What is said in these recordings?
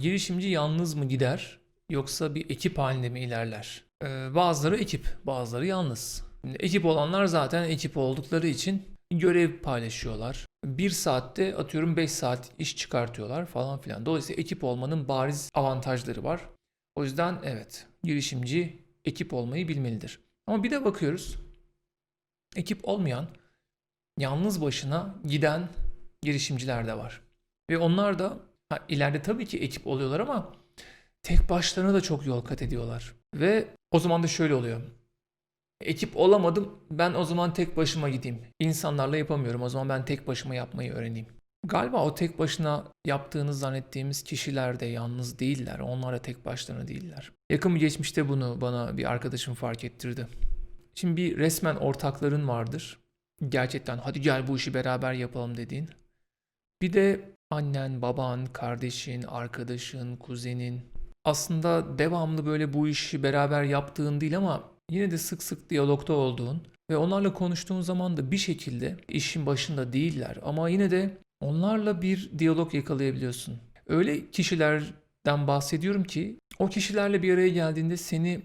girişimci yalnız mı gider yoksa bir ekip halinde mi ilerler? Ee, bazıları ekip, bazıları yalnız. Şimdi ekip olanlar zaten ekip oldukları için görev paylaşıyorlar. Bir saatte atıyorum 5 saat iş çıkartıyorlar falan filan. Dolayısıyla ekip olmanın bariz avantajları var. O yüzden evet girişimci ekip olmayı bilmelidir. Ama bir de bakıyoruz ekip olmayan yalnız başına giden girişimciler de var. Ve onlar da ha, ileride tabii ki ekip oluyorlar ama tek başlarına da çok yol kat ediyorlar. Ve o zaman da şöyle oluyor. Ekip olamadım ben o zaman tek başıma gideyim. İnsanlarla yapamıyorum o zaman ben tek başıma yapmayı öğreneyim. Galiba o tek başına yaptığınız zannettiğimiz kişiler de yalnız değiller. Onlar da tek başlarına değiller. Yakın bir geçmişte bunu bana bir arkadaşım fark ettirdi. Şimdi bir resmen ortakların vardır. Gerçekten hadi gel bu işi beraber yapalım dediğin. Bir de annen, baban, kardeşin, arkadaşın, kuzenin aslında devamlı böyle bu işi beraber yaptığın değil ama yine de sık sık diyalogta olduğun ve onlarla konuştuğun zaman da bir şekilde işin başında değiller ama yine de onlarla bir diyalog yakalayabiliyorsun. Öyle kişilerden bahsediyorum ki o kişilerle bir araya geldiğinde seni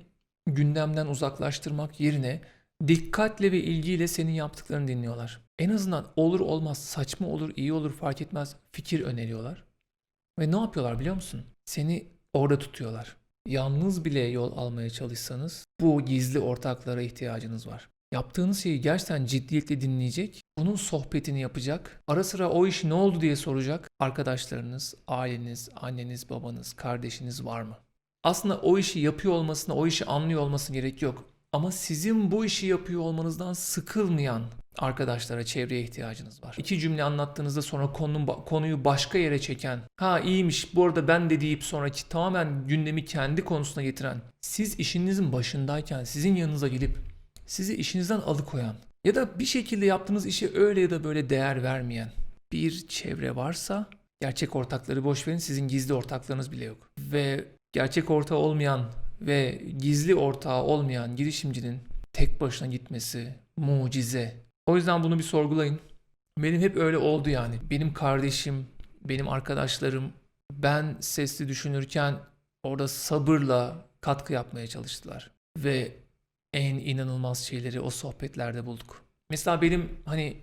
gündemden uzaklaştırmak yerine dikkatle ve ilgiyle senin yaptıklarını dinliyorlar. En azından olur olmaz, saçma olur, iyi olur fark etmez fikir öneriyorlar. Ve ne yapıyorlar biliyor musun? Seni orada tutuyorlar. Yalnız bile yol almaya çalışsanız bu gizli ortaklara ihtiyacınız var. Yaptığınız şeyi gerçekten ciddiyetle dinleyecek, bunun sohbetini yapacak, ara sıra o iş ne oldu diye soracak arkadaşlarınız, aileniz, anneniz, babanız, kardeşiniz var mı? Aslında o işi yapıyor olmasına, o işi anlıyor olmasına gerek yok. Ama sizin bu işi yapıyor olmanızdan sıkılmayan arkadaşlara, çevreye ihtiyacınız var. İki cümle anlattığınızda sonra konunun, konuyu başka yere çeken, ha iyiymiş bu arada ben de deyip sonraki tamamen gündemi kendi konusuna getiren, siz işinizin başındayken sizin yanınıza gelip sizi işinizden alıkoyan ya da bir şekilde yaptığınız işe öyle ya da böyle değer vermeyen bir çevre varsa gerçek ortakları boş verin sizin gizli ortaklarınız bile yok. Ve gerçek ortağı olmayan ve gizli ortağı olmayan girişimcinin tek başına gitmesi mucize. O yüzden bunu bir sorgulayın. Benim hep öyle oldu yani. Benim kardeşim, benim arkadaşlarım ben sesli düşünürken orada sabırla katkı yapmaya çalıştılar. Ve en inanılmaz şeyleri o sohbetlerde bulduk. Mesela benim hani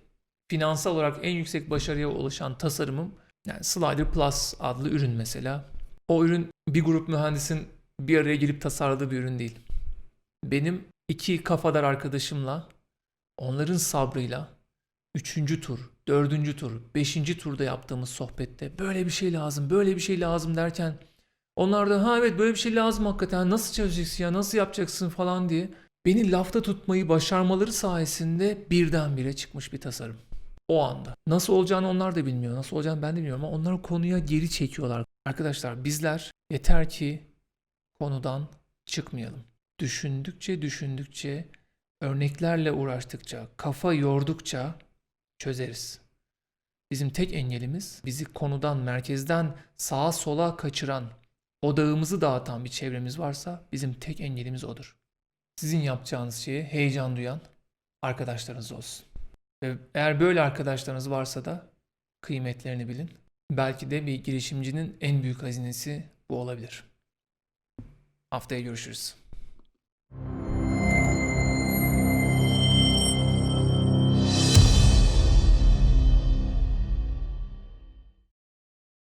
finansal olarak en yüksek başarıya ulaşan tasarımım yani Slider Plus adlı ürün mesela. O ürün bir grup mühendisin bir araya gelip tasarladığı bir ürün değil. Benim iki kafadar arkadaşımla onların sabrıyla üçüncü tur, dördüncü tur, beşinci turda yaptığımız sohbette böyle bir şey lazım, böyle bir şey lazım derken onlar da ha evet böyle bir şey lazım hakikaten nasıl çözeceksin ya nasıl yapacaksın falan diye beni lafta tutmayı başarmaları sayesinde birdenbire çıkmış bir tasarım. O anda. Nasıl olacağını onlar da bilmiyor. Nasıl olacağını ben de bilmiyorum ama onları konuya geri çekiyorlar. Arkadaşlar bizler yeter ki konudan çıkmayalım. Düşündükçe düşündükçe, örneklerle uğraştıkça, kafa yordukça çözeriz. Bizim tek engelimiz bizi konudan, merkezden sağa sola kaçıran, odağımızı dağıtan bir çevremiz varsa bizim tek engelimiz odur. Sizin yapacağınız şeye heyecan duyan arkadaşlarınız olsun. Ve eğer böyle arkadaşlarınız varsa da kıymetlerini bilin. Belki de bir girişimcinin en büyük hazinesi bu olabilir. Haftaya görüşürüz.